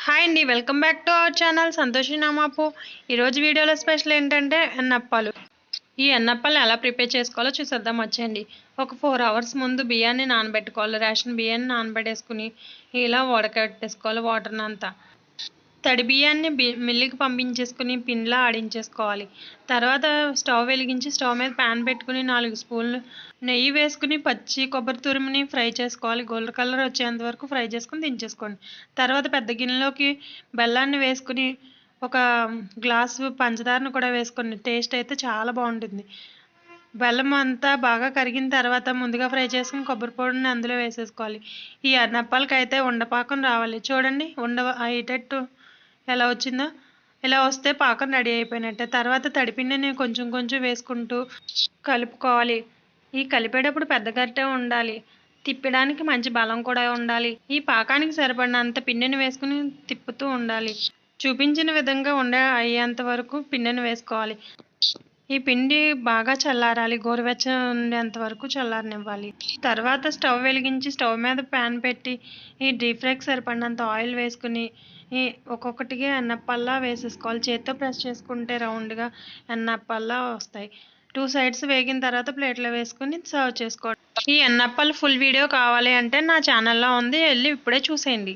Hi అండి welcome back to our channel Santoshi నామాపు. ఈరోజు వీడియోలో స్పెషల్ ఏంటంటే ఎన్నప్పాలు. ఈ ఎన్నప్పాలను ఎలా ప్రిపేర్ చేసుకోవాలో చూసేద్దాం వచ్చేయండి. ఒక ఫోర్ అవర్స్ ముందు బియ్యాన్ని నానబెట్టుకోవాలి రేషన్ బియ్యాన్ని నానబెట్టేసుకుని ఇలా వడకట్టేసుకోవాలి వాటర్ని అంతా తడి బియ్యాన్ని బి మిల్లుకి పంపించేసుకుని పిండిలా ఆడించేసుకోవాలి. తర్వాత స్టవ్ వెలిగించి స్టవ్ మీద ప్యాన్ పెట్టుకుని నాలుగు స్పూన్లు నెయ్యి వేసుకుని పచ్చి కొబ్బరి తురుముని ఫ్రై చేసుకోవాలి. గోల్డ్ కలర్ వచ్చేంత వరకు ఫ్రై చేసుకుని దించేసుకోండి. తర్వాత పెద్ద గిన్నెలోకి బెల్లాన్ని వేసుకుని ఒక గ్లాసు పంచదారను కూడా వేసుకోండి. టేస్ట్ అయితే చాలా బాగుంటుంది. బెల్లం అంతా బాగా కరిగిన తర్వాత ముందుగా ఫ్రై చేసుకుని కొబ్బరి పొడిని అందులో వేసేసుకోవాలి. ఈ అన్నప్పాలకైతే అయితే ఉండపాకం రావాలి. చూడండి ఉండ అయ్యేటట్టు ఎలా వచ్చిందో? ఇలా వస్తే పాకం రెడీ అయిపోయినట్టే. తర్వాత తడిపిండిని కొంచెం కొంచెం వేసుకుంటూ కలుపుకోవాలి. ఈ కలిపేటప్పుడు పెద్ద గరిటె ఉండాలి. తిప్పడానికి మంచి బలం కూడా ఉండాలి. ఈ పాకానికి సరిపడినంత పిండిని వేసుకుని తిప్పుతూ ఉండాలి. చూపించిన విధంగా ఉండే అయ్యేంత వరకు పిండిని వేసుకోవాలి. ఈ పిండి బాగా చల్లారాలి. గోరువెచ్చ ఉండేంత వరకు చల్లారనివ్వాలి. తర్వాత స్టవ్ వెలిగించి స్టవ్ మీద ప్యాన్ పెట్టి ఈ డీప్ ఫ్రైకి సరిపడినంత ఆయిల్ వేసుకుని ఈ ఒక్కొక్కటిగా ఎన్నప్పల్లా వేసేసుకోవాలి. చేత్తో ప్రెస్ చేసుకుంటే రౌండ్గా ఎన్నప్పల్లా వస్తాయి. టూ సైడ్స్ వేగిన తర్వాత ప్లేట్లో వేసుకుని సర్వ్ చేసుకోవాలి ఈ ఎన్నప్పలు ఫుల్ వీడియో కావాలి అంటే నా ఛానల్లో ఉంది. వెళ్ళి ఇప్పుడే చూసేయండి.